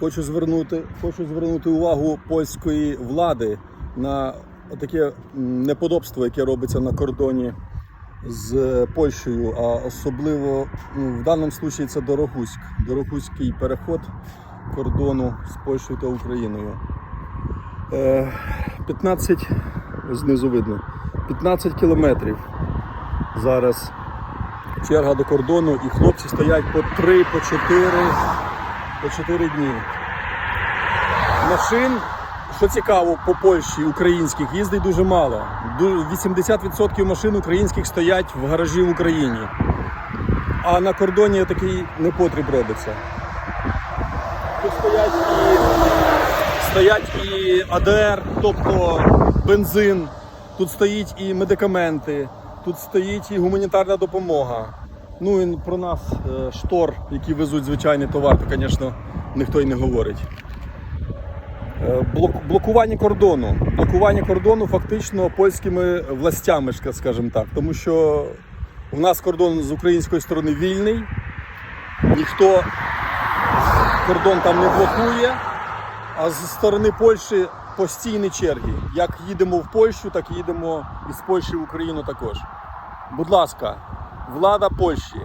Хочу звернути, хочу звернути увагу польської влади на таке неподобство, яке робиться на кордоні з Польщею, а особливо ну, в даному випадку це Дорогуськ, Дорогуський переход кордону з Польщею та Україною. Е, 15, знизу видно, 15 кілометрів зараз черга до кордону, і хлопці стоять по 3, по 4, по 4 дні. Машин, що цікаво, по Польщі українських їздить дуже мало. Ду- 80% машин українських стоять в гаражі в Україні. А на кордоні такий непотріб робиться. Тут стоять і, стоять і АДР, тобто бензин, тут стоїть і медикаменти, тут стоїть і гуманітарна допомога. Ну і про нас е, штор, які везуть звичайний товар, то, звісно, ніхто й не говорить. Е, блок- блокування кордону. Блокування кордону фактично польськими властями, скажімо так, тому що в нас кордон з української сторони вільний, ніхто кордон там не блокує, а з сторони Польщі постійні черги. Як їдемо в Польщу, так і їдемо із Польщі в Україну також. Будь ласка, влада Польщі,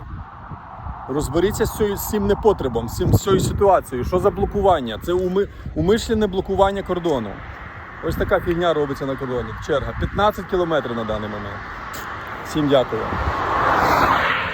розберіться з, цим непотребом, з, цією ситуацією. Що за блокування? Це уми, умишлене блокування кордону. Ось така фігня робиться на кордоні. Черга. 15 кілометрів на даний момент. Всім дякую.